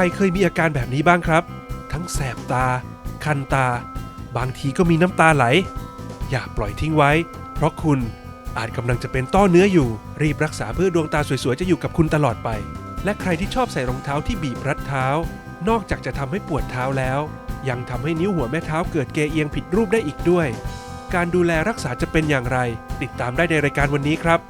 รเคยมีอาการแบบนี้บ้างครับ ทั้งแสบตา คันตา บางทีก็มีน้ำตาไหล อย่าปล่อยทิ้งไว้ เพราะคุณอาจกำลังจะเป็นต้อเนื้ออยู่ รีบรักษาเพื่อดวงตาสวยๆ จะอยู่กับคุณตลอดไป และใครที่ชอบใส่รองเท้าที่บีบรัดเท้า นอกจากจะทำให้ปวดเท้าแล้ว ยังทำให้นิ้วหัวแม่เท้าเกิดเกเอียงผิดรูปได้อีกด้วย การดูแลรักษาจะเป็นอย่างไร ติดตามได้ในรายการวันนี้ครับ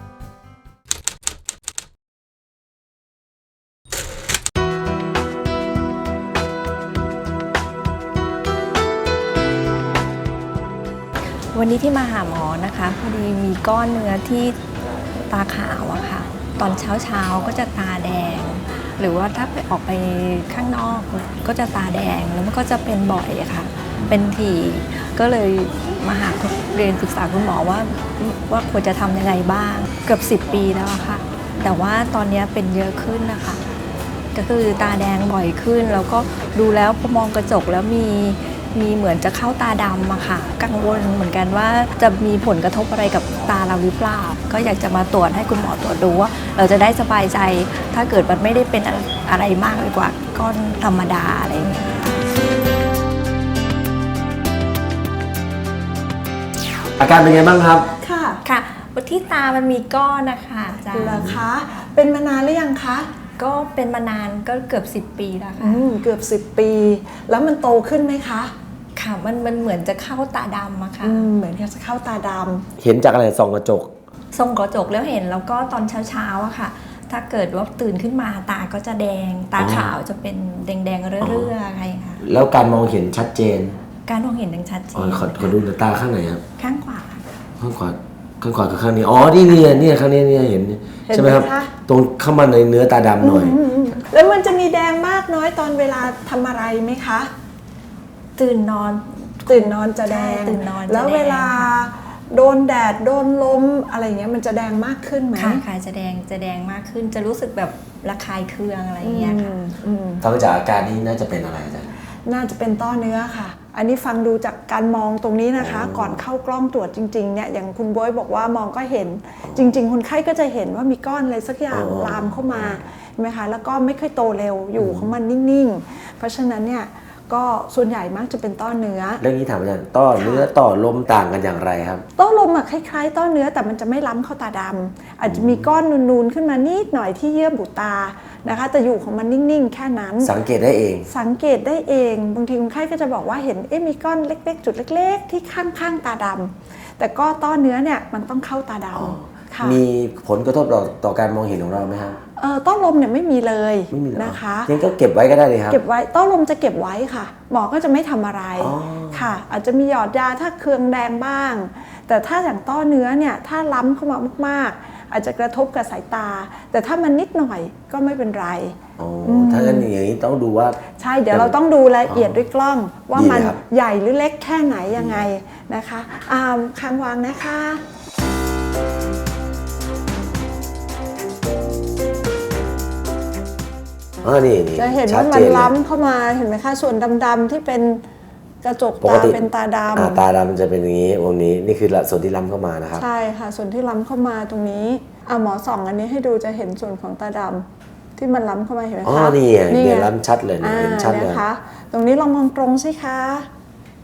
นี้ที่มาหาหมอนะคะพอดีมีก้อนเนื้อที่ตาขาวอะค่ะ ตอนเช้าเช้าก็จะตาแดง หรือว่าถ้าไปออกไปข้างนอกก็จะตาแดงแล้วมันก็จะเป็นบ่อยอะค่ะ เป็นถี่ก็เลยมาหาเรียนปรึกษาคุณหมอว่าว่าควรจะทำยังไงบ้าง เกือบ 10 ปีแล้วอะค่ะ แต่ว่าตอนนี้เป็นเยอะขึ้นนะคะ ก็คือตาแดงบ่อยขึ้น แล้วก็ดูแล้วพอมองกระจกแล้วมี มีเหมือนจะเข้าตาดำอะค่ะ กังวลเหมือนกันว่าจะมีผลกระทบอะไรกับตาเราหรือเปล่า ก็อยากจะมาตรวจให้คุณหมอตรวจดูว่าเราจะได้สบายใจ ถ้าเกิดมันไม่ได้เป็นอะไรมากไปกว่าก้อนธรรมดาอะไรอย่างเงี้ยอาการเป็นไงบ้างครับ ค่ะค่ะที่ตามันมีก้อนนะคะอาจารเหรอย์คะ เป็นมานานหรือยังคะ ก็เป็นมานานก็เกือบ 10 ปีแล้วค่ะ อืม เกือบ 10 ปี แล้วมันโตขึ้นไหมคะ ค่ะมันมันเหมือนจะเข้าตาดำอะค่ะ อืมเหมือนกับจะเข้าตาดเห็นจากอะไรส่องกระจก ส่องกระจกแล้วเห็นแล้วก็ตอนเช้าๆอะค่ะ ถ้าเกิดว่าตื่นขึ้นมาตาก็จะแดง ตาอ๋อขาวจะเป็นแดงๆเรื่อยๆอะไรค่ะ แล้วการมองเห็นชัดเจนการมองเห็นดังชัดเจอ๋อนขอขอดูหน้าตาข้างไหนครับข้างขวา ข้างขวาข้างขวากับข้างนี้อ๋อนี่เนี่ยเนี่ยข้างนี้เนี่ยเห็นำเห็นใช่ไหไหมมครับคะ ตรงเข้ามาในเนื้อตาดำหน่อยอืมอืมแล้วมันจะมีแดงมากน้อยตอนเวลาทำอะไรไหมคะ ตื่นนอน ตื่นนอนจะแดงใช่ตื่นนอนจะแล้วเวลาแดงโดนแดดโดนลมอะไรเงี้ยมันจะแดงมากขึ้นไหมค่ะค่ะจะแดงจะแดงมากขึ้น จะรู้สึกแบบระคายเคืองอะไรอย่างเงี้ยค่ะอืมอืมฟังจากอาการนี้น่าจะเป็นอะไรอาจารย์น่าจะเป็นต้อเนื้อค่ะ อันนี้ฟังดูจากการมองตรงนี้นะคะอ๋อก่อนเข้ากล้องตรวจจริงๆเนี่ยอย่างคุณบอยบอกว่ามองก็เห็น จริง ๆ คนไข้ก็จะเห็นว่ามีก้อนอะไรสักอย่างลามเข้ามาใช่ไหมคะแล้วก็ไม่ค่อยโตเร็วอยู่ของมันนิ่งๆ เพราะฉะนั้นเนี่ย ก็ส่วนใหญ่มักจะเป็นต้อเนื้อ เรื่องนี้ถามอาจารย์ต้อเนื้อต่อลมต่างกันอย่างไรครับ ต้อลมอะคล้ายๆ ต้อเนื้อแต่มันจะไม่ล้ำเข้าตาดำอาจจะมีก้อนนูนๆขึ้นมานิดหน่อยที่เยื่อบุตานะคะแต่อยู่ของมันนิ่งๆ แค่นั้น สังเกตได้เอง สังเกตได้เอง บางทีคนไข้ก็จะบอกว่าเห็นเอ๊ะมีก้อนเล็ก ๆ จุดเล็ก ๆ ที่ข้างๆตาดำแต่ก็ต้อเนื้อเนี่ยมันต้องเข้าตาดอ๋อำค่ะมีผลกระทบต่อต่อการมองเห็นของเราไหมครับ เอ่อต้อลมเนี่ยไม่มีเลยไม่มีเหรอนะคะงั้นก็เก็บไว้ก็ได้เลยครับ เก็บไว้ต้อลมจะเก็บไว้ค่ะ หมอก็จะไม่ทำอะไรอ๋อ ค่ะ อาจจะมีหยอดยาถ้าเคืองแดงบ้าง แต่ถ้าอย่างต้อเนื้อเนี่ยถ้าล้ำเข้ามามากๆ อาจจะกระทบกับสายตา แต่ถ้ามันนิดหน่อยก็ไม่เป็นไร อ๋อถ้างั้นอย่างนี้ต้องดูว่า ใช่เดี๋ยวเราต้องดูรายละเอียดด้วยกล้อง ว่าดีเลยมันครับ ใหญ่หรือเล็กแค่ไหนยังไงนะคะอ่าคางวางนะคะ อ๋อนี่นี่จะเห็นชัว่าดมัเจนนเลยล้ำเข้ามาเห็นไหมคะส่วนดำๆที่เป็นกระจกปกตาติเป็นตาดอ่าตาดำจะเป็นอย่างนี้วงนี้นี่คือส่วนที่ล้ำเข้ามานะครับำใช่ค่ะ ส่วนที่ล้ำเข้ามาตรงนี้อะหมอส่องอันนี้ให้ดูจะเห็นส่วนของตาดำที่มันล้ำเข้ามาเห็นไหมอ๋อคะนี่ไงไงเดี๋ยวล้ำชัดเลยเนี่ยอ่าเห็นชัดเลยนะคะ ตรงนี้ลองมองตรงสิคะ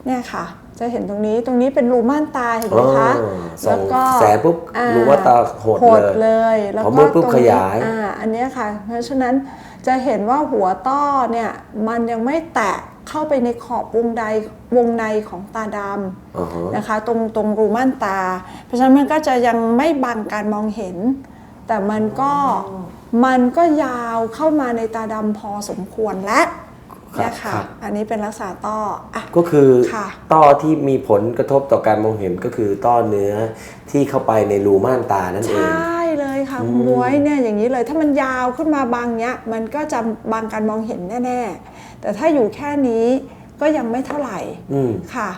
เนี่ยค่ะ จะเห็นตรงนี้ตรงนี้เป็นรูม่านตาเห็นไหมคะอ๋อส่องแล้วก็แสงปุ๊บอ่รู้ว่าตาโหดโหดเลยเลยแล้วพอก็มืดปุ๊บตรงขนี้ยาย อ่าอันเนี้ยค่ะ เพราะฉะนั้น จะเห็นว่าหัวต้อเนี่ยมันยังไม่แตะเข้าไปในขอบวงใดวงในของตาดอ๋อฮะำนะคะตรงตรงรูม่านตา เพราะฉะนั้นมันก็จะยังไม่บังการมองเห็น แต่มันก็มันก็ยาวเข้ามาในตาดำพอสมควรและครับเนี่ยค่ะครับอันนี้เป็นลักษณะต้ออะก็คือค่ะต้อที่มีผลกระทบต่อการมองเห็นก็คือต้อเนื้อที่เข้าไปในรูม่านตานั่นใชเอง่ เลยค่ะอืมคุณบวยเนี่ยอย่างนี้เลย ถ้ามันยาวขึ้นมาบางเนี้ยมันก็จะบางการมองเห็นแน่ๆ แต่ถ้าอยู่แค่นี้ก็ยังไม่เท่าไหร่อืมค่ะ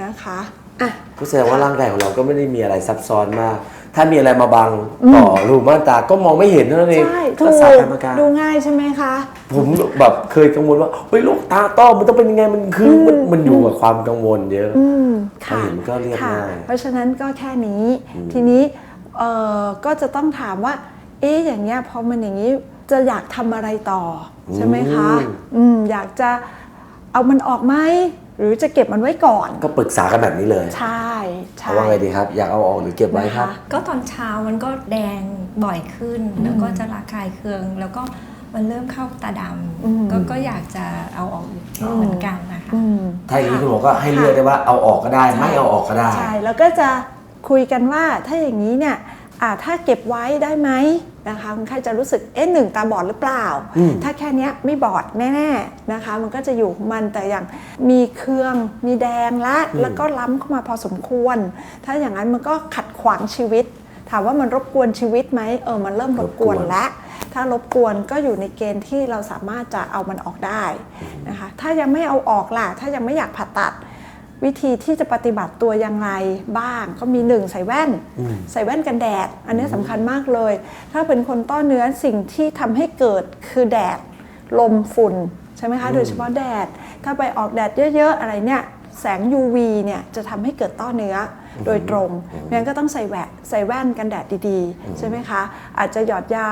นะคะอะ ก็แสดงว่าร่างกายของเราก็ไม่ได้มีอะไรซับซ้อนมาก ถ้ามีอะไรมาบังต่อรูม่านตาก็มองไม่เห็นเท่านั้นเองใช่ก็ถูกสาการอาการ ดูง่ายใช่ไหมคะ ผมแบบเคยกังวลว่าเฮ้ยโรคตาต้อมันต้องเป็นยังไงมันคือมันมันอยู่กับความกังวลเยอะ อืมพอค่ะเห็นก็เรียบค่ะง่ายเพราะฉะนั้นก็แค่นี้ ทีนี้ เอ่อก็จะต้องถามว่า เอ๊ะอย่างเงี้ยพอมันอย่างนี้จะอยากทำอะไรต่อใช่ไหมคะอืมอืมอยากจะเอามันออกไหมหรือจะเก็บมันไว้ก่อน ก็ปรึกษากันแบบนี้เลย ใช่ใช่เอาว่าไงดีครับ อยากเอาออกหรือเก็บไว้ครับนะคะก็ตอนเช้ามันก็แดงบ่อยขึ้น แล้วก็จะระคายเคือง แล้วก็มันเริ่มเข้าตาดอืมำก็ก็อยากจะเอาออกเหมือนกันนะคะอืมถ้าอย่างนี้คุณหมอก็ให้เลือกได้ว่าเอาออกก็ได้ ไม่เอาออกก็ได้ ใช่ แล้วก็จะ คุยกันว่าถ้าอย่างนี้เนี่ยอ่าถ้าเก็บไว้ได้ไหมนะคะคนไข้จะรู้สึกเอ๊ะหนึ่งตาบอดหรือเปล่าอืมถ้าแค่เนี้ยไม่บอดแน่ๆนะคะ มันก็จะอยู่ของมันแต่อย่างมีเครื่องมีแดงละแล้วก็ล้ำเข้ามาพอสมควร ถ้าอย่างนั้นมันก็ขัดขวางชีวิต ถามว่ามันรบกวนชีวิตไหมเออมันเริ่มรบกวนแล้วถ้ารบกวนก็อยู่ในเกณฑ์ที่เราสามารถจะเอามันออกได้นะคะ ถ้ายังไม่เอาออกล่ะ ถ้ายังไม่อยากผ่าตัด วิธีที่จะปฏิบัติตัวยังไงบ้างก็มีหนึ่งใส่แว่น ใส่แว่นกันแดด อันนี้สำคัญมากเลย ถ้าเป็นคนต้อเนื้อสิ่งที่ทำให้เกิดคือแดด ลมฝุ่น ใช่ไหมคะโดยเฉพาะแดด ถ้าไปออกแดดเยอะ ๆ อะไรเนี่ยแสง UV เนี่ยจะทำให้เกิดต้อเนื้อโดยตรงงั้นก็ต้องใส่แวดใส่แว่นกันแดดดีๆ ใช่ไหมคะ อาจจะหยอดยา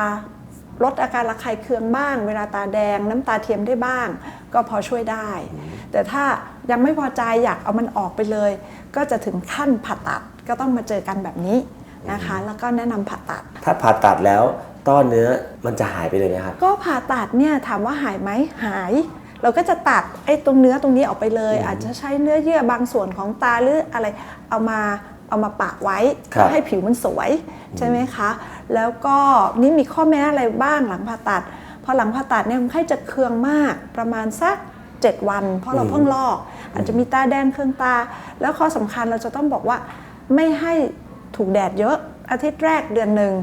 ลดอาการระคายเคืองบ้าง เวลาตาแดง น้ำตาเทียมได้บ้าง ก็พอช่วยได้ แต่ถ้า ยังไม่พอใจอยากเอามันออกไปเลย ก็จะถึงขั้นผ่าตัดก็ต้องมาเจอกันแบบนี้นะคะ แล้วก็แนะนำผ่าตัด ถ้าผ่าตัดแล้วต้อเนื้อมันจะหายไปเลยไหมครับก็ผ่าตัดเนี่ยถามว่าหายไหมหาย เราก็จะตัดไอ้ตรงเนื้อตรงนี้ออกไปเลย อาจจะใช้เนื้อเยื่อบางส่วนของตาหรืออะไรเอามาเอามาปะไว้ครับเพื่อให้ผิวมันสวยใช่ไหมคะ แล้วก็นี่มีข้อแม้อะไรบ้างหลังผ่าตัดพอหลังผ่าตัดเนี่ยคนไข้จะเคืองมากประมาณสัก 7 วัน เพราะเราเพิ่งลอก อาจจะมีตาแดงเคืองตา แล้วข้อสำคัญเราจะต้องบอกว่าไม่ให้ถูกแดดเยอะอาทิตย์แรกเดือนหนึ่ง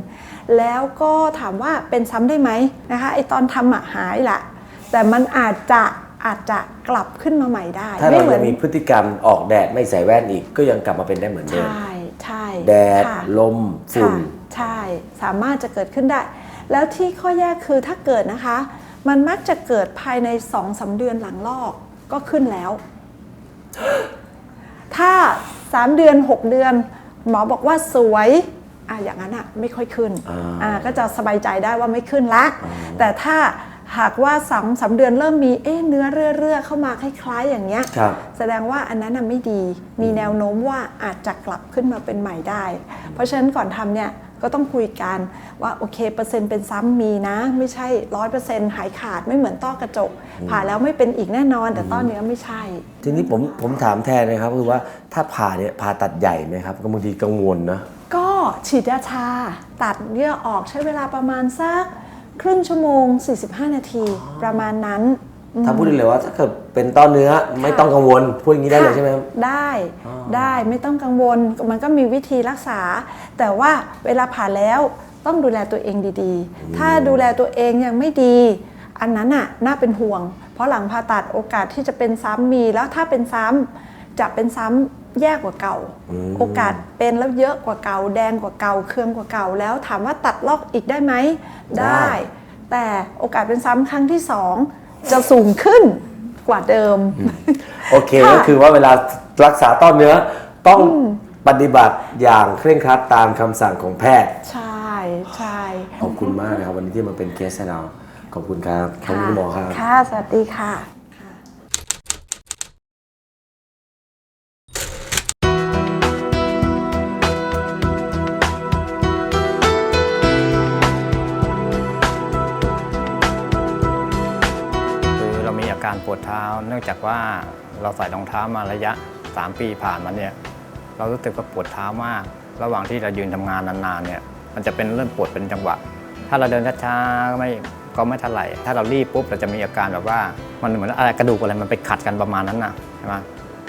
แล้วก็ถามว่าเป็นซ้ำได้ไหมนะคะไอตอนทำอะหายละแต่มันอาจจะอาจจะกลับขึ้นมาใหม่ได้ ถ้าไม่เราเหมืยัอนงมีพฤติกรรมออกแดดไม่ใส่แว่นอีกก็ยังกลับมาเป็นได้เหมือนเดิมใช่ใช่แดดค่ะลมฝุ่นค่ะใช่สามารถจะเกิดขึ้นได้ แล้วที่ข้อแยกคือถ้าเกิดนะคะ มันมักจะเกิดภายใน2อสาเดือนหลังลอกก็ขึ้นแล้ว ถ้า 3 เดือน 6 เดือน หมอบอกว่าสวยอะอย่างนั้นอะไม่ค่อยขึ้นอ่าอ่าก็จะสบายใจได้ว่าไม่ขึ้นละ แต่ถ้าหากว่าสองสามเดือนเริ่มมีเอ๊ะเนื้อเรื่อๆเข้ามาคล้ายๆอย่างเงี้ยครับแสดงว่าอันนั้นน่ะไม่ดี มีแนวโน้มว่าอาจจะกลับขึ้นมาเป็นใหม่ได้ เพราะฉะนั้นก่อนทำเนี่ย ก็ต้องคุยกันว่าโอเคเปอร์เซ็นต์เป็นซ้ำมีนะ ไม่ใช่ร้อยเปอร์เซ็นต์หายขาดไม่เหมือนต้อกระจก ผ่าแล้วไม่เป็นอีกแน่นอน แต่ต้อเนื้อไม่ใช่ ทีนี้ผมผมถามแทนนะครับคือว่าถ้าผ่าเนี่ยผ่าตัดใหญ่ไหมครับก็บางทีกังวลนะก็ฉีดยาชา ตัดเยื่อออกใช้เวลาประมาณสักครึ่งชั่วโมง 45 นาทีประมาณนั้นอืม ถ้าพูดได้เลยว่าถ้าเกิดเป็นต้อเนื้อไม่ต้องกังวลพูดอย่างนี้ได้เลยใช่ไหมครับ ได้อ๋อได้ไม่ต้องกังวลมันก็มีวิธีรักษา แต่ว่าเวลาผ่าแล้วต้องดูแลตัวเองดีๆ ถ้าดูแลตัวเองยังไม่ดี อันนั้นน่ะน่าเป็นห่วง เพราะหลังผ่าตัดโอกาสที่จะเป็นซ้ำมีแล้วถ้าเป็นซ้ำจะเป็นซ้ำแย่กว่าเก่าอืมโอกาสเป็นแล้วเยอะกว่าเก่า แดงกว่าเก่าเคืองกว่าเก่า แล้วถามว่าตัดลอกอีกได้ไหมได้ แต่โอกาสเป็นซ้ำครั้งที่สอง จะสูงขึ้นกว่าเดิม โอเคค่ะก็คือว่าเวลารักษาต้อเนื้อต้องปฏิบัติอย่างเคร่งครัดตามคำสั่งของแพทย์ ใช่ใช่ขอบคุณมากนะครับวันนี้ที่มาเป็นเคสให้เราขอบคุณครับขอบคุณคุณหมอครับ ค่ะ สวัสดีค่ะ ท้า เนื่องจากว่าเราใส่รองเท้ามาระยะ 3 ปีผ่านมาเนี่ยเรารู้สึกว่าปวดเท้ามาก ระหว่างที่เรายืนทำงานนานๆเนี่ยมันจะเป็นเริ่มปวดเป็นจังหวะ ถ้าเราเดินช้าๆก็ไม่ก็ไม่เท่าไหร่ถ้าเรารีบปุ๊บเราจะมีอาการแบบว่ามันเหมือนอะไรกระดูกอะไรมันไปขัดกันประมาณนั้นนะใช่ไหม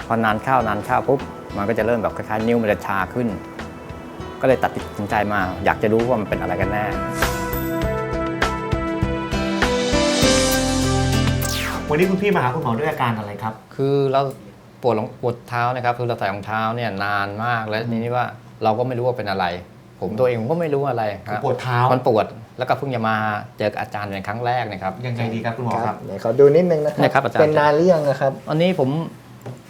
พอนานเข้านานเข้าปุ๊บมันก็จะเริ่มแบบคล้ายๆนิ้วมันจะชาขึ้น ก็เลยตัดสินใจมา อยากจะรู้ว่ามันเป็นอะไรกันแน่ วันนี้คุณพี่มาหาคุณหมอด้วยอาการอะไรครับ คือเราปวดรองปวดเท้านะครับ คือเราใส่รองเท้าเนี่ยนานมากแล้วทีนี้ว่าเราก็ไม่รู้ว่าเป็นอะไร ผมตัวเองผมก็ไม่รู้อะไรครับปวดเท้ามันปวดแล้วก็เพิ่งจะมาเจอกับอาจารย์เป็นครั้งแรกนะครับยังไงดีครับคุณหมอคครัรับบไหนขอดูนิดนึงนะครัเนี่ยครับอาจารย์ เป็นนานหรือยังนะครับ อันนี้ผม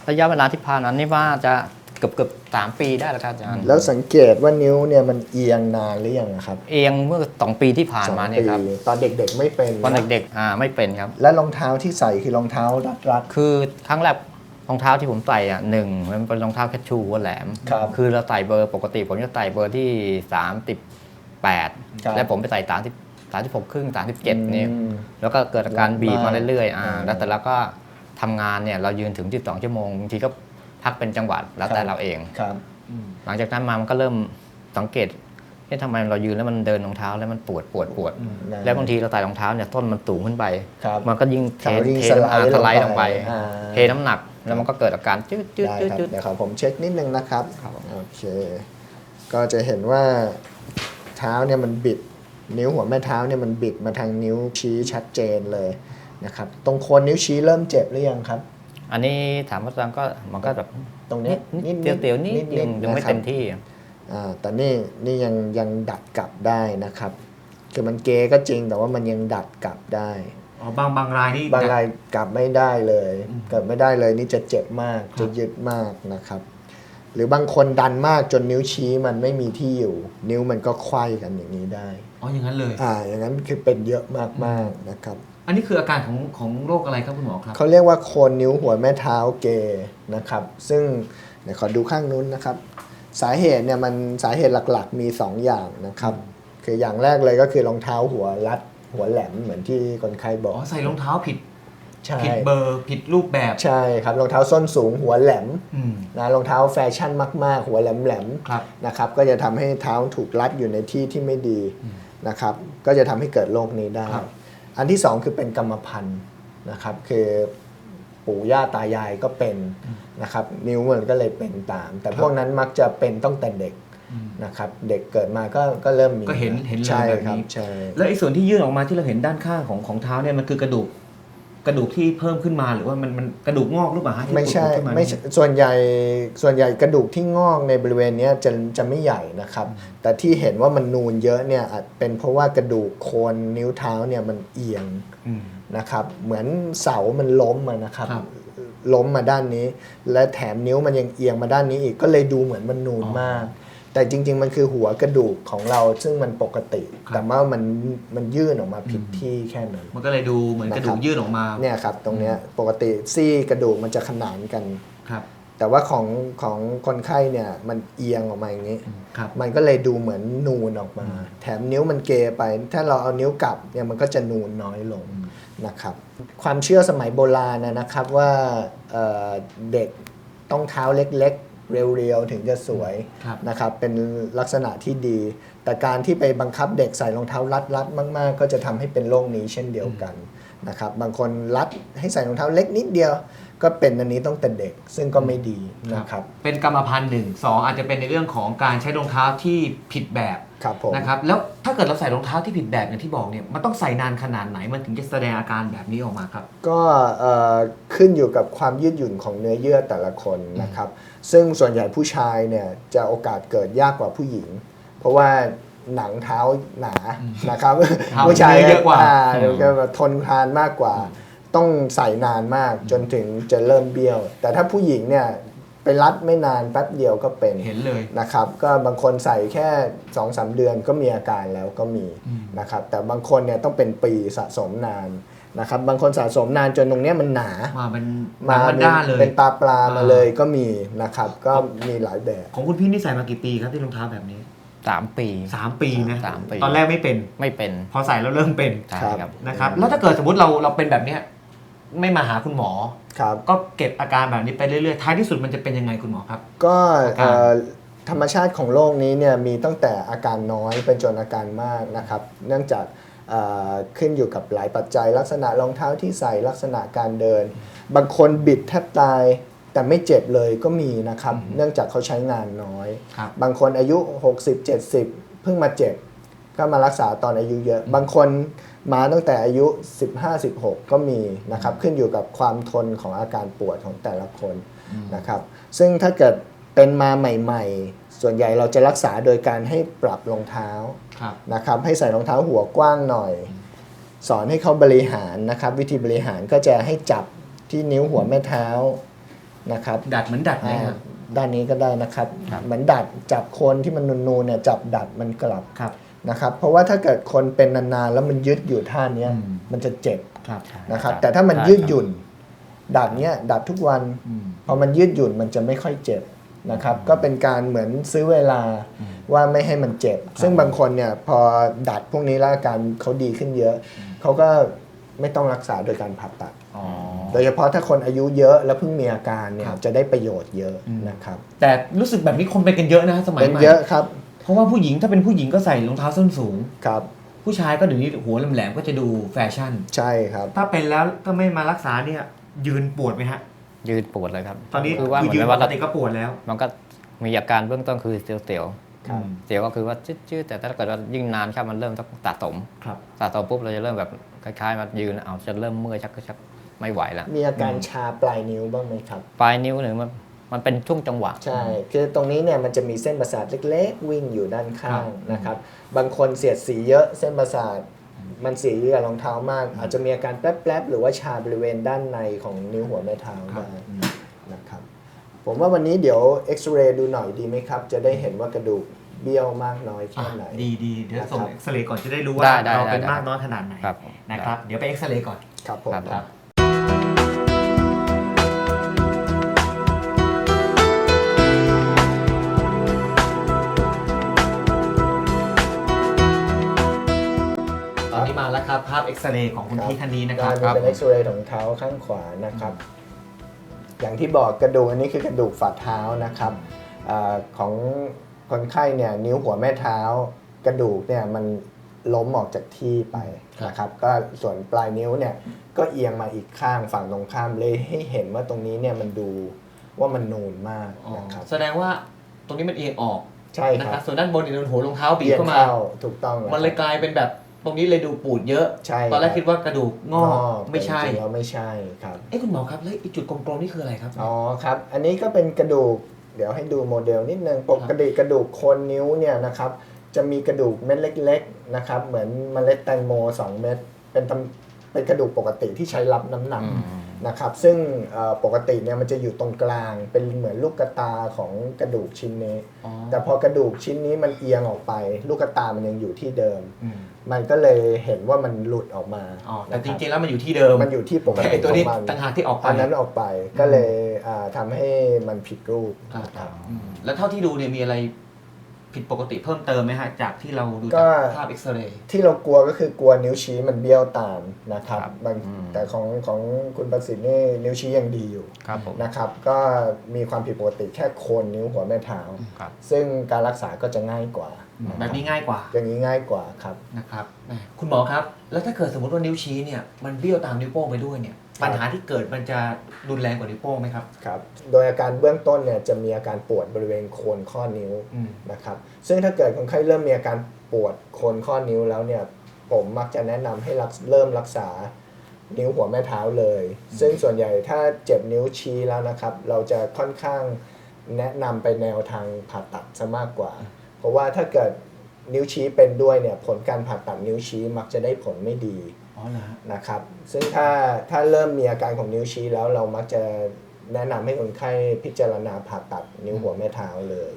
ระยะเวลาที่ผ่านนั้นนี่ว่าจะ เกือบเกือบสามปีได้แล้วครับอาจารย์แล้วสังเกตว่านิ้วเนี่ยมันเอียงนานหรือยังอะครับเอียงเมื่อสองปีที่ผ่านมาเนี่ยครับสองปีตอนเด็กๆไม่เป็นตอนเด็กๆอ่าไม่เป็นครับๆแล้วรองเท้าที่ใส่คือรองเท้ารัดคือครั้งแรกรองเท้าที่ผมใส่อะหนึ่งมันเป็นรองเท้าแคชชูหัวแหลมครับคือเราใส่เบอร์ปกติผมจะใส่เบอร์ที่38ครับและผมไปใส่30 36ครึ่งๆ37นี่อืมแล้วก็เกิดอาการบีบมาเรื่อยๆอ่าอ่าแล้วแต่เราก็ทำงานเนี่ยเรายืนถึง 12 ชั่วโมงบางทีก็ พักเป็นจังหวัดแล้วแต่ครับเราเองครับหลังจากนั้นมามันก็เริ่มสังเกตเอ๊ะทำไมเรายืนแล้วมันเดินรองเท้าแล้วมันปวดปวดปวดนะแล้วบางทีเราใส่รองเท้าเนี่ยต้นมันสูงขึ้นไปครับมันก็ยิ่งเทเขายิ่งเทสไลด์อ่าสไลด์ลงไปลงไปอ่าเทน้ำหนักแล้วมันก็เกิดอาการจืดจืดได้จืดครับจืดเดี๋ยวขอผมเช็คนิดนึงนะครับครับผมโอเค ก็จะเห็นว่าเท้าเนี่ยมันบิด นิ้วหัวแม่เท้าเนี่ยมันบิดมาทางนิ้วชี้ชัดเจนเลยนะครับ ตรงโคนนิ้วชี้เริ่มเจ็บหรือยังครับ อันนี้ถามว่าตอนก็มันก็แบบตรงเนี้ยนิดเตียวเตียวๆนิดนิดยังยังไม่นะครับเต็มที่อ่าแต่นี่นี่ยังยังดัดกลับได้นะครับ คือมันเกก็จริงแต่ว่ามันยังดัดกลับได้อ๋อบางบางรายนี่บางรายกลับไม่ได้เลยอืมกลับไม่ได้เลยนี่จะเจ็บมากครับจะยึดมากนะครับ หรือบางคนดันมากจนนิ้วชี้มันไม่มีที่อยู่ นิ้วมันก็ไขว้กันอย่างนี้ได้อ๋ออย่างนั้นเลยอ่าอย่างนั้นคือเป็นเยอะมากๆนะครับ อันนี้คืออาการของของโรคอะไรครับคุณหมอครับ เขาเรียกว่าโคนนิ้วหัวแม่เท้าเกนะครับ ซึ่งเดี๋ยวขอดูข้างนู้นนะครับ สาเหตุเนี่ยมันสาเหตุหลักๆ มี 2 อย่างนะครับ คืออย่างแรกเลยก็คือรองเท้าหัวรัดหัวแหลมเหมือนที่คนไข้บออ๋กอใส่รองเท้าผิด ใช่ผิดเบอร์ผิดรูปแบบ ใช่ครับรองเท้าส้นสูงหัวแหลมอืมนะรองเท้าแฟชั่นมาก ๆ หัวแหลมครับๆนะครับก็จะทำให้เท้าถูกรัดอยู่ในที่ที่ไม่ดีนะครับ ก็จะทำให้เกิดโรคนี้ได้ครับ อันที่สองคือเป็นกรรมพันธุ์นะครับคือปู่ย่าตายายก็เป็นนะครับนิ้วมันก็เลยเป็นตาม แต่พวกนั้นมักจะเป็นตั้งแต่เด็กนะครับเด็กเกิดมาก็ก็เริ่มมีก็เห็นเห็นเลยใช่แบบครับนี้ใช่แล้วไอ้ส่วนที่ยื่นออกมาที่เราเห็นด้านข้างของของเท้าเนี่ยมันคือกระดูก กระดูกที่เพิ่มขึ้นมาหรือว่ามันมันกระดูกงอกหรือเปล่าฮะที่ไม่ใช่ปุดๆขึ้นมาไม่ใช่ส่วนใหญ่ส่วนใหญ่กระดูกที่งอกในบริเวณเนี้ยจะจะไม่ใหญ่นะครับ แต่ที่เห็นว่ามันนูนเยอะเนี่ยอาจเป็นเพราะว่ากระดูกโคนนิ้วเท้าเนี่ยมันเอียงอืมนะครับ เหมือนเสามันล้มอะนะครับครับล้มมาด้านนี้ และแถมนิ้วมันยังเอียงมาด้านนี้อีกก็เลยดูเหมือนมันนูนอ๋อมาก แต่จริง ๆ มันคือหัวกระดูกของเราซึ่งมันปกติครับแต่ว่ามันมันยื่นออกมาผิดที่แค่นั้น มันก็เลยดูเหมือนกระดูนะคกรับยื่นออกมาเนี่ยครับตรงเนี้ยปกติซี่กระดูกมันจะขนานกันครับ แต่ว่าของของคนไข้เนี่ยมันเอียงออกมาอย่างนี้ครับมันก็เลยดูเหมือนนูนออกมา แถมนิ้วมันเกไป ถ้าเราเอานิ้วกลับเนี่ยมันก็จะนูนน้อยลงนะครับ ความเชื่อสมัยโบราณนะนะครับว่าเอ่อเด็กต้องเท้าเล็กๆ เรียวๆ ถึงจะสวยครับนะครับเป็นลักษณะที่ดี แต่การที่ไปบังคับเด็กใส่รองเท้ารัดๆมาก ๆ ก็จะทำให้เป็นโรคนี้เช่นเดียวกันนะครับบางคนรัดให้ใส่รองเท้าเล็กนิดเดียว ก็เป็นอันนี้ต้องแต่เด็ก ซึ่งก็ไม่ดีนะครับเป็นกรรมพันธุ์หนึ่งสองอาจจะเป็นในเรื่องของการใช้รองเท้าที่ผิดแบบ ครับผมนะครับแล้วถ้าเกิดเราใส่รองเท้าที่ผิดแบบอย่างที่บอกเนี่ยมันต้องใส่นานขนาดไหนมันถึงจะแสดงอาการแบบนี้ออกมาครับ ก็เอ่อขึ้นอยู่กับความยืดหยุ่นของเนื้อเยื่อแต่ละคนนะครับ ซึ่งส่วนใหญ่ผู้ชายเนี่ยจะโอกาสเกิดยากกว่าผู้หญิง เพราะว่าหนังเท้าหนานะครับครับผู้ชายเนื้อเยอะกว่าเดี๋ยวก็ทนทานมากกว่า ต้องใส่นานมากจนถึงจะเริ่มเบี้ยว แต่ถ้าผู้หญิงเนี่ย ไปรัดไม่นานแป๊บเดียวก็เป็นเห็นเลยนะครับก็บางคนใส่แค่2อสเดือนก็มีอาการแล้วก็มีนะครับแต่บางคนเนี่ยต้องเป็นปีสะสมนานนะครับบางคนสะสมนานจนตรงเนี้ยมันหนามาเป็นมามันด้านเลยเป็นตาปลามาอ่าเลยก็มีนะครับก็มีหลายแบบ ของคุณพี่นี่ใส่มากี่ปีครับที่รองเท้าแบบนี้สามปีสามปีนะสามปี ตอนแรกไม่เป็นไม่เป็น พอใส่แล้วเริ่มเป็นใช่ครับนะครับ แล้วถ้าเกิดสมมติเราเราเป็นแบบเนี้ย ไม่มาหาคุณหมอ ครับ ก็เก็บอาการแบบนี้ไปเรื่อยๆ ท้ายที่สุดมันจะเป็นยังไงคุณหมอครับ ก็อาการเอ่อธรรมชาติของโรคนี้เนี่ยมีตั้งแต่อาการน้อยเป็นจนอาการมากนะครับ เนื่องจากเอ่อขึ้นอยู่กับหลายปัจจัย ลักษณะรองเท้าที่ใส่ลักษณะการเดิน บางคนบิดแทบตายแต่ไม่เจ็บเลยก็มีนะครับ เนื่องจากเขาใช้งานน้อย ครับ บางคนอายุ 60 70 เพิ่งมาเจ็บ ก็มารักษาตอนอายุเยอะ บางคนมาตั้งแต่อายุ 15-16 ก็มีนะครับ ขึ้นอยู่กับความทนของอาการปวดของแต่ละคนนะครับ ซึ่งถ้าเกิดเป็นมาใหม่ๆ ส่วนใหญ่เราจะรักษาโดยการให้ปรับรองเท้าครับนะครับ ให้ใส่รองเท้าหัวกว้างหน่อย สอนให้เขาบริหารนะครับ วิธีบริหารก็จะให้จับที่นิ้วหัวแม่เท้านะครับ ดัดเหมือนดัดไหมอ่าครับด้านนี้ก็ได้นะครับครับเหมือนดัดจับโคนที่มันนูนๆเนี่ยจับดัดมันกลับครับ นะครับเพราะว่าถ้าเกิดคนเป็นนานๆแล้วมันยึดอยู่ท่าเนี้ยอืมมันจะเจ็บครับนะครับครับแต่ถ้ามันใช่ยืดหยุ่นดัดเนี้ยดัดทุกวันอืมพอมันยืดหยุ่นมันจะไม่ค่อยเจ็บนะครับก็เป็นการเหมือนซื้อเวลาว่าไม่ให้มันเจ็บ ซึ่งบางคนเนี่ยพอดัดพวกนี้แล้วอาการเขาดีขึ้นเยอะเขาก็ไม่ต้องรักษาโดยการผ่าตัดอ๋อโดยเฉพาะถ้าคนอายุเยอะแล้วเพิ่งมีอาการเนี่ยครับจะได้ประโยชน์เยอะอืมนะครับ แต่รู้สึกแบบนี้คนเป็นกันเยอะนะสมัยเป็นใหม่เยอะครับ เพราะว่าผู้หญิงถ้าเป็นผู้หญิงก็ใส่รองเท้าส้นสูง ครับ ผู้ชายก็เดี๋ยวนี้หัวแหลมๆก็จะดูแฟชั่น ใช่ครับ ถ้าเป็นแล้วถ้าไม่มารักษาเนี่ย ยืนปวดไหมฮะ ยืนปวดเลยครับตอนนี้คือว่าเหมือนยืนกับปว่ากติก็ปวดแล้วมันก็มีอาการเบื้องต้นคือเสียวครับ ๆเสียวก็คือว่าจืดๆแต่ถ้าเกิดว่ายิ่งนานครับมันเริ่มต้องสะสมครับ สะสมปุ๊บเราจะเริ่มแบบคล้ายๆมายืนเอาจะเริ่มเมื่อยชักชักไม่ไหวแล้วมีอาการชาปลายนิ้วบ้างไหมครับ ปลายนิ้วหนึ่งมัน มันเป็นช่วงจังหวะ ใช่ คือตรงนี้เนี่ยมันจะมีเส้นประสาทเล็กๆ วิ่งอยู่ด้านข้างนะครับ บางคนเสียดสีเยอะเส้นประสาทมันสีกับรองเท้ามาก อาจจะมีอาการแป๊บๆ หรือว่าชาบริเวณด้านในของนิ้วหัวแม่เท้าได้นะครับ ผมว่าวันนี้เดี๋ยวเอ็กซเรย์ดูหน่อยดีไหมครับ จะได้เห็นว่ากระดูกเบี้ยวมากน้อยแค่ไหน ดีดีๆเดี๋ยวส่งนะครับเอ็กซเรย์ก่อนจะได้รู้ว่าได้ได้เราเป็นได้มากน้อยขนาดไหนครับนะครับ เดี๋ยวไปเอ็กซเรย์ก่อน ครับผมครับ อนนี้มาแล้วครับภาพเอ็กซเรย์ของคุณพี่ท่านนี้นะคการับรเป็นเอ็กซเรย์ของเท้าข้างขวานะครับ อย่างที่บอกกระดูกอันนี้คือกระดูกฝ่าเท้านะครับอาของคนไข้เนี่ยนิ้วหัวแม่เท้า กระดูกเนี่ยมันล้มออกจากที่ไปนะครับ ก็ส่วนปลายนิ้วเนี่ยก็เอียงมาอีกข้างฝั่งตรงข้ามเลยให้เห็นว่าตรงนี้เนี่ยมันดูว่ามันนูนมากอ๋อนะครับแสดงว่าตรงนี้มันเอียงออกใช่นะคครัรับบส่วนด้านบนเนี่ยโดนหัวรองเท้าบีบเอียงเข้ามาเข้าถูกต้องมันเลยกลายเป็นแบบ ตรงนี้เลยดูปูดเยอะ ใช่ตอนแรกครับคิดว่ากระดูกงอกไม่ใช่แต่จริงๆแล้วไม่ใช่ครับเอ้คุณหมอครับแล้วไอ้จุดกลมๆนี่คืออะไรครับ อ๋อครับ อันนี้ก็เป็นกระดูก เดี๋ยวให้ดูโมเดลนิดนึงปกติกระดูกโคนนิ้วเนี่ยนะครับจะมีกระดูกเม็ดเล็กๆนะครับเหมือนเมล็ดแตงโม 2 เม็ดเป็นตำเป็นกระดูกปกติที่ใช้รับน้ำหนักนะครับ ซึ่งเอ่อปกติเนี่ยมันจะอยู่ตรงกลางเป็นเหมือนลูกกระตาของกระดูกชิ้นนี้อ๋อแต่พอกระดูกชิ้นนี้มันเอียงออกไป ลูกกระตามันยังอยู่ที่เดิมอื มมันก็เลยเห็นว่ามันหลุดออกมาอ๋อแต่นะจคบริงๆแล้วมันอยู่ที่เดิมมันอยู่ที่ปกแค่ติไอ้ตัวนี้ของมันต่างหากที่ออกไปอันนั้นออกไปก็เลยอ่าทำให้มันผิดรูปครับนะครับอืมแล้วเท่าที่ดูเนี่ยมีอะไรผิดปกติเพิ่มเติมไหมฮะจากที่เราดูก็จากภาพเอ็กซเรย์ที่เรากลัวก็คือกลัวนิ้วชี้มันเบี้ยวตามนะครับครับบางอืมแต่ของของคุณประสิทธิ์นี่นิ้วชี้ยังดีอยู่ครับผมนะครับ ก็มีความผิดปกติแค่โคนนิ้วหัวแม่เท้าครับซึ่งการรักษาก็จะง่ายกว่า แบบนี้ง่ายกว่าอย่างนี้ง่ายกว่าครับนะครับแหมคุณหมอครับ แล้วถ้าเกิดสมมติว่านิ้วชี้เนี่ยมันเบี้ยวตามนิ้วโป้งไปด้วยเนี่ยปัญหาที่เกิดมันจะรุนแรงกว่านิ้วโป้งไหมครับครับ โดยอาการเบื้องต้นเนี่ยจะมีอาการปวดบริเวณโคนข้อนิ้วอืมนะครับซึ่งถ้าเกิดคนไข้เริ่มมีอาการปวดโคนข้อนิ้วแล้วเนี่ยผมมักจะแนะนำให้รักเริ่มรักษานิ้วหัวแม่เท้าเลย ซึ่งส่วนใหญ่ถ้าเจ็บนิ้วชี้แล้วนะครับ เราจะค่อนข้างแนะนำไปแนวทางผ่าตัดซะมากกว่า เพราะว่าถ้าเกิดนิ้วชี้เป็นด้วยเนี่ยผลการผ่าตัดนิ้วชี้มักจะได้ผลไม่ดีอ๋อเหรอฮะนะครับ ซึ่งถ้าถ้าเริ่มมีอาการของนิ้วชี้แล้วเรามักจะแนะนำให้คนไข้พิจารณาผ่าตัดนิ้วหัวแม่เท้าเลย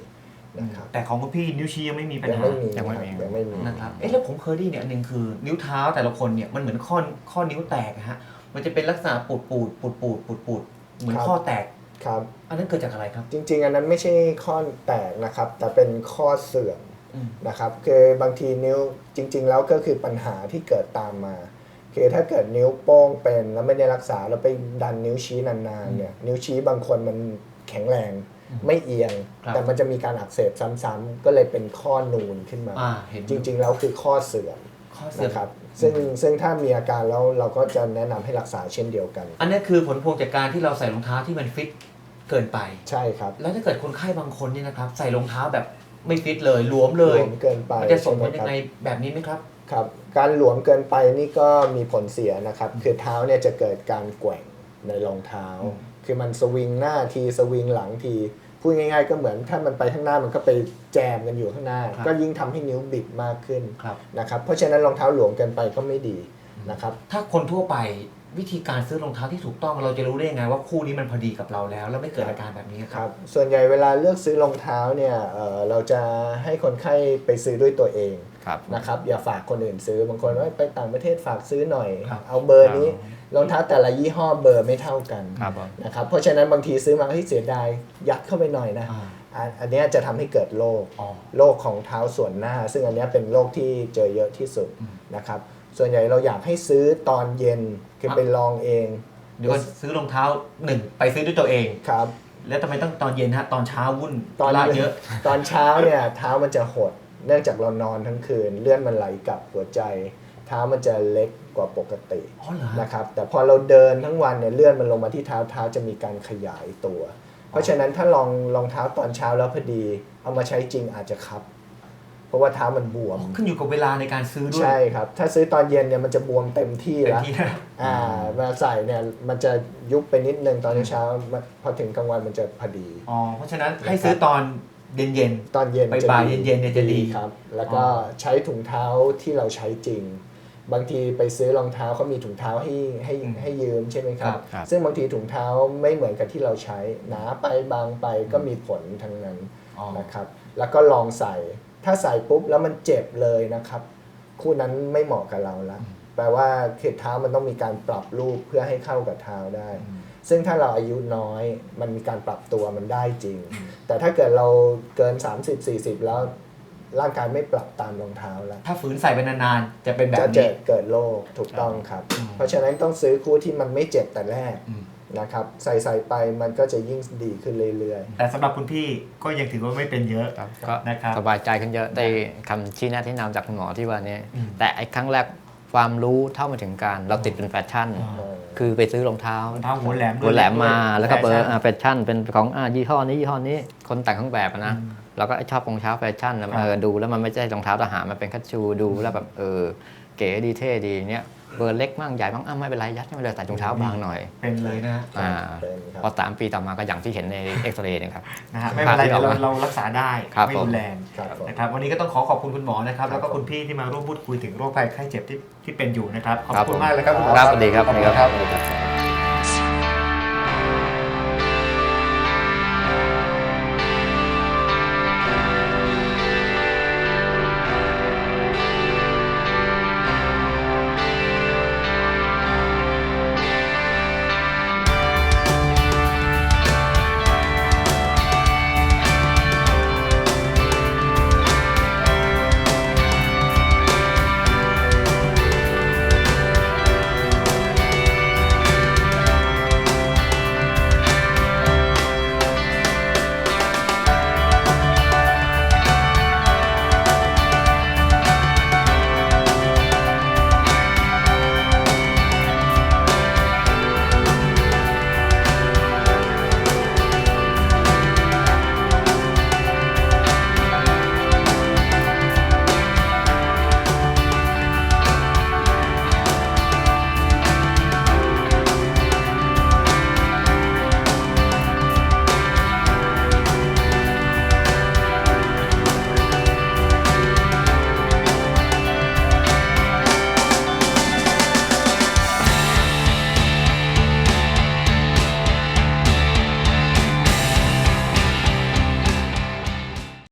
นะครับแต่ของคุณพี่นิ้วชี้ยังไม่มีปัญยังหาไม่มียังไม่ครับมียังไม่มี นะครับเอ๊ะแล้วผมเคยได้ยินเนี่ยอันหนึ่งคือนิ้วเท้าแต่ละคนเนี่ยมันเหมือนข้อข้อนิ้วแตกอะฮะมันจะเป็นลักษณะปูดปูดปูดปูดปูดปูดเหมือนข้อแตก ครับอันนั้นเกิดจากอะไรครับ จริง ๆ อันนั้นไม่ใช่ข้อแตกนะครับ แต่เป็นข้อเสื่อมอืมนะครับคือบางทีนิ้วจริง ๆ แล้วก็คือปัญหาที่เกิดตามมาคือถ้าเกิดนิ้วโป้งเป็นแล้วไม่ได้รักษาแล้วไปดันนิ้วชี้นานๆเนี่ยนิ้วชี้บางคนมันแข็งแรงไม่เอียงครับแต่มันจะมีการอักเสบซ้ำๆก็เลยเป็นข้อนูนขึ้นมาอ่าเห็นจริง ๆ แล้วคือข้อเสื่อมข้อเสื่อมนะครับซึ่งซึ่งถ้ามีอาการแล้วเราก็จะแนะนำให้รักษาเช่นเดียวกัน อันนี้คือผลพวงจากการที่เราใส่รองเท้าที่มันฟิต เกินไป ใช่ครับแล้วถ้าเกิดคนไข้บางคนเนี่ยนะครับใส่รองเท้าแบบไม่ฟิตเลยหลวมเลยหลวมเกินไปมันจะส่งผลใช่ยังไหมไงครับแบบนี้ไหมครับครับ การหลวมเกินไปนี่ก็มีผลเสียนะครับ คือเท้าเนี่ยจะเกิดการแกว่งในรองเท้า คือมันสวิงหน้าทีสวิงหลังทีพูดง่าย ๆ ก็เหมือนถ้ามันไปข้างหน้ามันก็ไปแจมกันอยู่ข้างหน้าครับก็ยิ่งทำให้นิ้วบิดมากขึ้นครับนะครับเพราะฉะนั้นรองเท้าหลวมเกินไปก็ไม่ดีนะครับ ถ้าคนทั่วไป วิธีการซื้อรองเท้าที่ถูกต้องเราจะรู้ได้ยังไงว่าคู่นี้มันพอดีกับเราแล้ว แล้วไม่เกิดอาการแบบนี้คครัรับบส่วนใหญ่เวลาเลือกซื้อรองเท้าเนี่ยเอ่อเราจะให้คนไข้ไปซื้อด้วยตัวเองครับนะครับอย่าฝากคนอื่นซื้อบางคนว่าไปต่างประเทศฝากซื้อหน่อยครับเอาเบอร์นี้รองเท้าแต่ละยี่ห้อเบอร์ไม่เท่ากันครับผมนะครับเพราะฉะนั้นบางทีซื้อมาที่เสียดายยัดเข้าไปหน่อยนะอ่าอันอันเนี้ยจะทำให้เกิดโรคอ๋อโรคของเท้าส่วนหน้า ซึ่งอันเนี้ยเป็นโรคที่เจอเยอะที่สุดนะครับส่วนใหญ่เราอยากให้ซื้อตอนเย็น คือไปลองเองเดี๋ยวก่อนซื้อรองเท้าหนึ่งไปซื้อด้วยตัวเองครับ แล้วทำไมต้องตอนเย็นฮะตอนเช้าวุ่นตอนละเยอะ ตอนเช้าเนี่ยเท้ามันจะหด เนื่องจากเรานอนทั้งคืน เลื่อนมันไหลกลับหัวใจ เท้ามันจะเล็กกว่าปกติอ๋อเหรอฮะนะครับ แต่พอเราเดินทั้งวันเนี่ยเลื่อนมันลงมาที่เท้าเท้าจะมีการขยายตัว เพราะฉะนั้นถ้าลองรองเท้าตอนเช้าแล้วพอดี เอามาใช้จริงอาจจะคับ เพราะว่าเท้ามันบวม ขึ้นอยู่กับเวลาในการซื้อด้วย ใช่ครับ ถ้าซื้อตอนเย็นเนี่ยมันจะบวมเต็มที่เต็มแล้วที่นะอ่ามาใส่เนี่ยมันจะยุบไปนิดนึงตอนเช้าๆพอถึงกลางวันมันจะพอดี อ๋อ เพราะฉะนั้นให้ซื้อตอนเย็นตอนเย็นจะบ่ายๆดีเย็นๆเนี่ยจะดีครับ แล้วก็อ๋อใช้ถุงเท้าที่เราใช้จริง บางทีไปซื้อรองเท้าเขามีถุงเท้าให้ให้ให้ยืมใช่ไหมครับครับซึ่งบางทีถุงเท้าไม่เหมือนกับที่เราใช้ หนาไปบางไปก็มีผลทั้งนั้นๆอ๋อนะครับ แล้วก็ลองใส่ ถ้าใส่ปุ๊บแล้วมันเจ็บเลยนะครับ คู่นั้นไม่เหมาะกับเราละแปลว่าคือเท้ามันต้องมีการปรับรูปเพื่อให้เข้ากับเท้าได้ ซึ่งถ้าเราอายุน้อยมันมีการปรับตัวมันได้จริง แต่ถ้าเกิดเราเกิน 30-40 แล้วร่างกายไม่ปรับตามรองเท้าแล้ว ถ้าฝืนใส่ไปนานๆ จะเป็นแบบจะนี้เจ็บเกิดโรคถูกต้องครับอืมเพราะฉะนั้นต้องซื้อคู่ที่มันไม่เจ็บแต่แรกอืม นะครับใส่ใส่ไปมันก็จะยิ่งดีขึ้นเรื่อยแต่สำหรับคุณพี่ก็ยังถือว่าไม่เป็นเยอะครับก็นะครับ สบายใจขึ้นเยอะได้คำชี้แนะที่นำจากคุณหมอที่ว่านี้ อืม แต่ไอ้ครั้งแรกความรู้เท่าไมาถึงการเราติดเป็นแฟชั่นอ่าๆเออ คือไปซื้อรองเท้ารองเท้าหัวแหลมด้วยหัวแหลมมาด้วยแล้วก็เบอแฟชั่ร์นอ่าแฟชั่นเป็นของอ่ายี่ห้อนี้ยี่ห้อนี้คนแต่งเครื่องแบบอะนะอืมเราก็ชอบรองเท้าแฟชั่นนะครับเออดูแล้วมันไม่ใช่รองเท้าทหารมันเป็นคัชชูดูแล้วแบบเออเก๋ดีเท่ดีเนี่ย เบอร์เล็กมั่งใหญ่มั่งอ้าวไม่เป็นไรยัดไม่เป็นไรใส่รองเท้าบางหน่อยเป็นเลยนะฮะอ่าเป็นครับพอสามปีต่อมาก็อย่างที่เห็นในเอ็กซเรย์นะครับนะฮะไม่เป็นไรภาพที่เดี๋ยวเราออกมาเรารักษาได้ครับไม่ผมรุนแรงครับผมนะครับวันนี้ก็ต้องขอขอบคุณคุณหมอนะครับครับแล้วก็ผมคุณพี่ที่มาร่วมพูดคุยถึงโรคภัยไข้เจ็บที่ที่เป็นอยู่นะครับขอบครับคุณผมมากเลยครับคุณหมอครับสวัสดีครับขอบคุณสวัสดีครับสวัสดีครับ